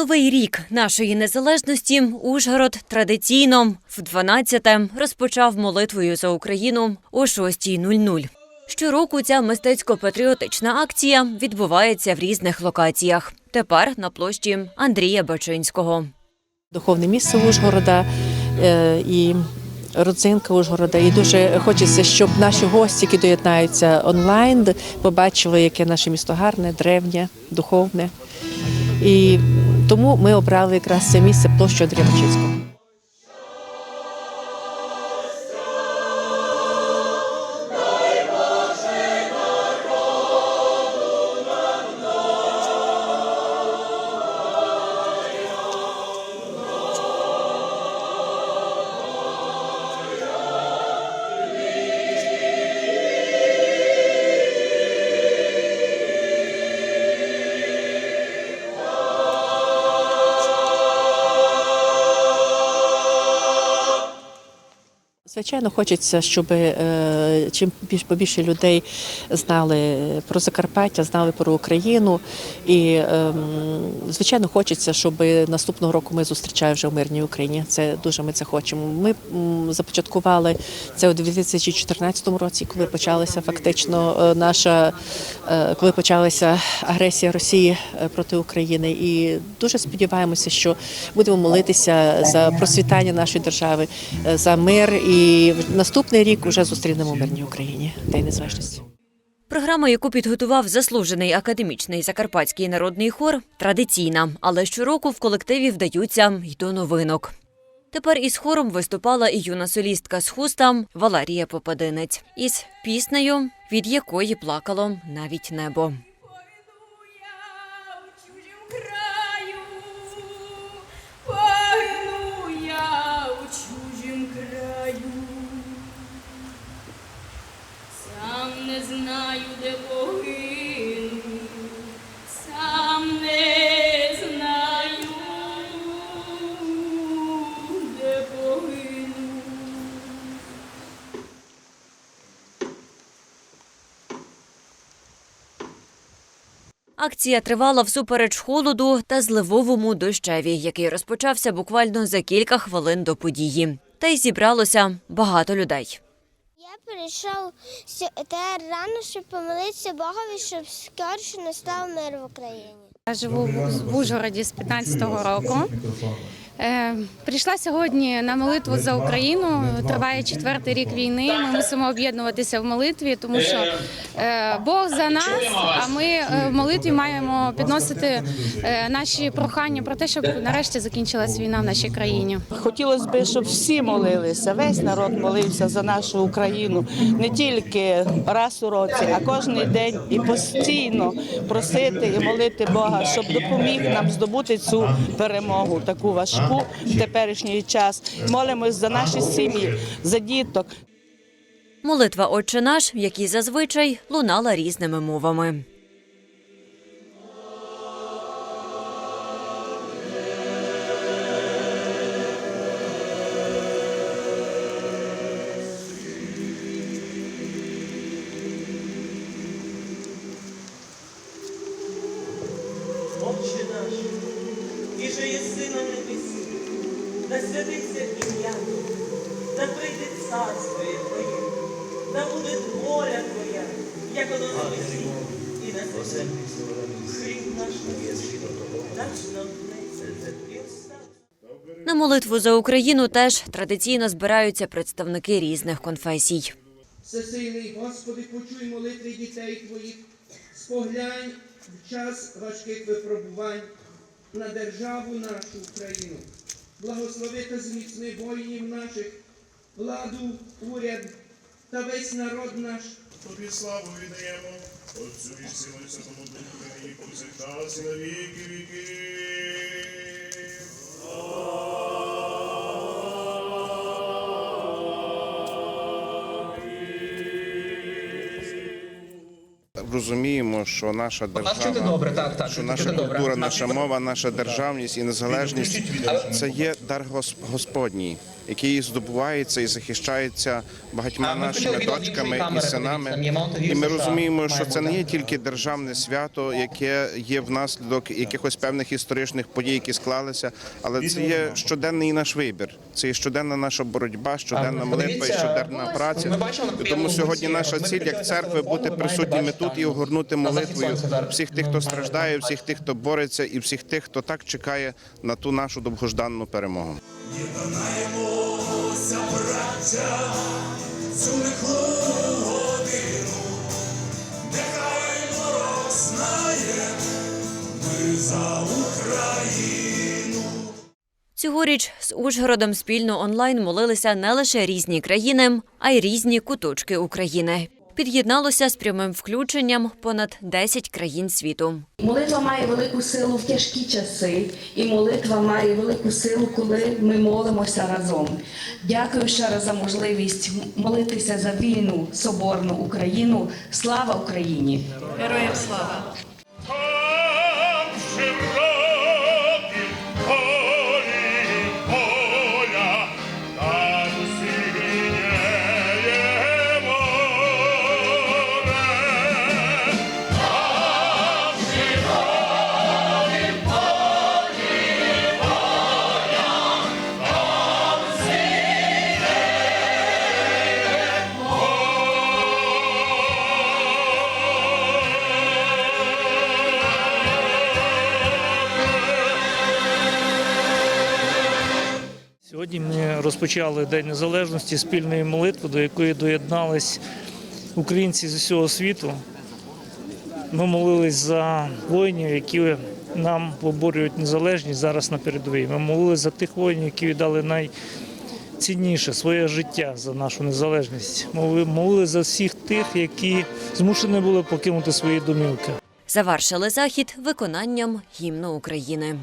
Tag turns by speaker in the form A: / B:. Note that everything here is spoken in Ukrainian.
A: Новий рік нашої незалежності Ужгород традиційно в 12-те розпочав молитвою за Україну о 6.00. Щороку ця мистецько-патріотична акція відбувається в різних локаціях. Тепер на площі Андрія Бачинського.
B: духовне місце Ужгорода е, і родзинка Ужгорода. І дуже хочеться, щоб наші гості, які доєднаються онлайн, побачили, яке наше місто гарне, древнє, духовне. І тому ми обрали якраз це місце площу Андрія. Звичайно, хочеться, щоб е, чим більш побільше людей знали про Закарпаття, знали про Україну. І ем, звичайно, хочеться, щоб наступного року ми зустрічали вже в мирній Україні. Це дуже ми це хочемо. Ми започаткували це у 2014 році, коли почалася фактично е, наша, е, коли почалася агресія Росії проти України. І дуже сподіваємося, що будемо молитися за процвітання нашої держави, за мир. І в наступний рік вже зустрінемо в мирній Україні День Незалежності.
A: Програма, яку підготував заслужений академічний закарпатський народний хор, традиційна, але щороку в колективі вдаються й до новинок. Тепер із хором виступала і юна солістка з хуста Валерія Попадинець із піснею, від якої плакало навіть небо. Акція тривала всупереч холоду та зливовому дощеві, який розпочався буквально за кілька хвилин до події. Та й зібралося багато людей.
C: Я прийшов те рано, щоб помолитися Богові, щоб скорше настав мир в Україні.
D: Я живу в- в Ужгороді з 15-го року. Е, прийшла сьогодні на молитву за Україну. Триває четвертий рік війни. Ми мусимо об'єднуватися в молитві, тому що е, Бог за нас. А ми е, в молитві маємо підносити наші прохання про те, щоб нарешті закінчилась війна в нашій країні.
E: Хотілося б, щоб всі молилися, весь народ молився за нашу Україну не тільки раз у році, а кожен день і постійно просити і молити Бога, щоб допоміг нам здобути цю перемогу, таку важку в теперішній час. Молимось за наші сім'ї, за діток.
A: Молитва Отче наш, як і зазвичай, лунала різними мовами.
F: Отче наш, і же єси на небесі, да святиться ім'я Твоє, да прийде царство Твоє, да буде воля Твоя, як воно на небесі і на землі. Хліб наш насущний, даш нам днес.
A: На молитву за Україну теж традиційно збираються представники різних конфесій.
G: Всесильний Господи, почуй молитви дітей Твоїх, споглянь в час важких випробувань на державу нашу Україну. Благослови та зміцни воїнів наших, владу, уряд та весь народ наш.
H: Тобі славу віддаємо, Отцю і Сину і Святому Духу, і повсякчас і на віки віки.
I: Розуміємо, що наша держава,
J: добре, так, так.
I: що наша культура, наша мова, наша державність і незалежність це є дар Гос- Господній, який здобувається і захищається багатьма нашими дочками і синами. І ми розуміємо, що це не є тільки державне свято, яке є внаслідок якихось певних історичних подій, які склалися, але це є щоденний наш вибір. Це є щоденна наша боротьба, щоденна молитва і щоденна праця. тому сьогодні наша ціль як церкви бути присутніми тут і огорнути молитвою всіх тих, хто страждає, всіх тих, хто бореться, і всіх тих, хто так чекає на ту нашу довгожданну перемогу.
H: Єднаємося, браття, цю лиху годину, нехай народ знає, ми за Україну.
A: Цьогоріч з Ужгородом спільно онлайн молилися не лише різні країни, а й різні куточки України. Під'єдналося з прямим включенням понад 10 країн світу.
K: Молитва має велику силу в тяжкі часи, і молитва має велику силу, коли ми молимося разом. Дякую ще раз за можливість молитися за вільну соборну Україну. Слава Україні! Героям слава!
L: Розпочали День Незалежності спільної молитви, до якої доєднались українці з усього світу. Ми молились за воїнів, які нам виборюють незалежність зараз на передовій. Ми молились за тих воїнів, які віддали найцінніше своє життя за нашу незалежність. Ми молились за всіх тих, які змушені були покинути свої домівки.
A: Завершили захід виконанням гімну України.